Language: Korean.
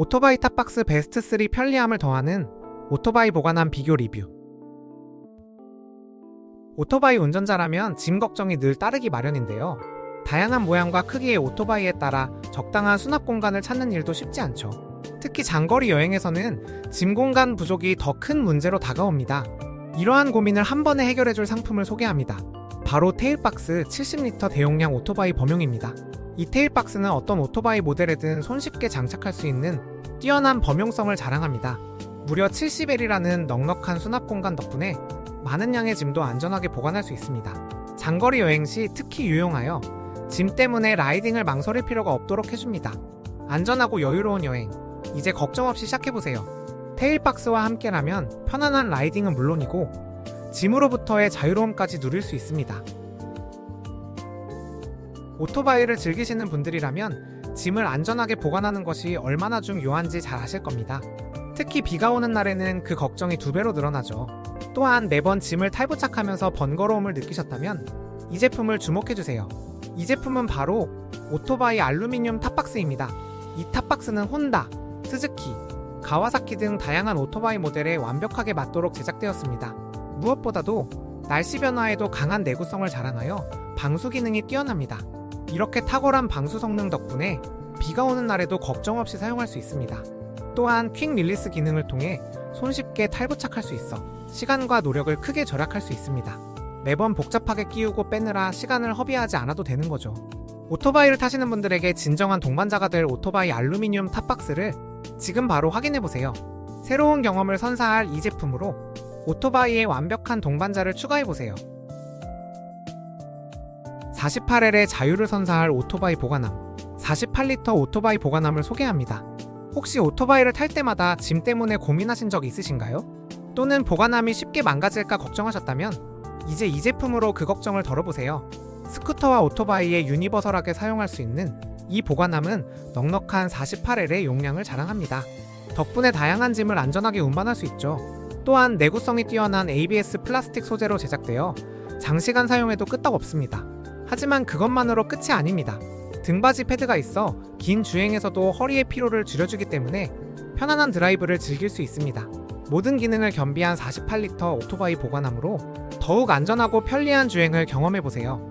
오토바이 탑박스 베스트 3 편리함을 더하는 오토바이 보관함 비교 리뷰. 오토바이 운전자라면 짐 걱정이 늘 따르기 마련인데요. 다양한 모양과 크기의 오토바이에 따라 적당한 수납 공간을 찾는 일도 쉽지 않죠. 특히 장거리 여행에서는 짐 공간 부족이 더 큰 문제로 다가옵니다. 이러한 고민을 한 번에 해결해줄 상품을 소개합니다. 바로 테일박스 70리터 대용량 오토바이 범용입니다. 이 테일박스는 어떤 오토바이 모델에든 손쉽게 장착할 수 있는 뛰어난 범용성을 자랑합니다. 무려 70L이라는 넉넉한 수납 공간 덕분에 많은 양의 짐도 안전하게 보관할 수 있습니다. 장거리 여행 시 특히 유용하여 짐 때문에 라이딩을 망설일 필요가 없도록 해줍니다. 안전하고 여유로운 여행, 이제 걱정 없이 시작해보세요. 테일박스와 함께라면 편안한 라이딩은 물론이고 짐으로부터의 자유로움까지 누릴 수 있습니다. 오토바이를 즐기시는 분들이라면 짐을 안전하게 보관하는 것이 얼마나 중요한지 잘 아실 겁니다. 특히 비가 오는 날에는 그 걱정이 두 배로 늘어나죠. 또한 매번 짐을 탈부착하면서 번거로움을 느끼셨다면 이 제품을 주목해주세요. 이 제품은 바로 오토바이 알루미늄 탑박스입니다. 이 탑박스는 혼다, 스즈키, 가와사키 등 다양한 오토바이 모델에 완벽하게 맞도록 제작되었습니다. 무엇보다도 날씨 변화에도 강한 내구성을 자랑하여 방수 기능이 뛰어납니다. 이렇게 탁월한 방수 성능 덕분에 비가 오는 날에도 걱정 없이 사용할 수 있습니다. 또한 퀵 릴리스 기능을 통해 손쉽게 탈부착할 수 있어 시간과 노력을 크게 절약할 수 있습니다. 매번 복잡하게 끼우고 빼느라 시간을 허비하지 않아도 되는 거죠. 오토바이를 타시는 분들에게 진정한 동반자가 될 오토바이 알루미늄 탑박스를 지금 바로 확인해 보세요. 새로운 경험을 선사할 이 제품으로 오토바이의 완벽한 동반자를 추가해 보세요. 48L의 자유를 선사할 오토바이 보관함, 48리터 오토바이 보관함을 소개합니다. 혹시 오토바이를 탈 때마다 짐 때문에 고민하신 적 있으신가요? 또는 보관함이 쉽게 망가질까 걱정하셨다면 이제 이 제품으로 그 걱정을 덜어보세요. 스쿠터와 오토바이에 유니버설하게 사용할 수 있는 이 보관함은 넉넉한 48L의 용량을 자랑합니다. 덕분에 다양한 짐을 안전하게 운반할 수 있죠. 또한 내구성이 뛰어난 ABS 플라스틱 소재로 제작되어 장시간 사용해도 끄떡없습니다. 하지만 그것만으로 끝이 아닙니다. 등받이 패드가 있어 긴 주행에서도 허리의 피로를 줄여주기 때문에 편안한 드라이브를 즐길 수 있습니다. 모든 기능을 겸비한 48리터 오토바이 보관함으로 더욱 안전하고 편리한 주행을 경험해보세요.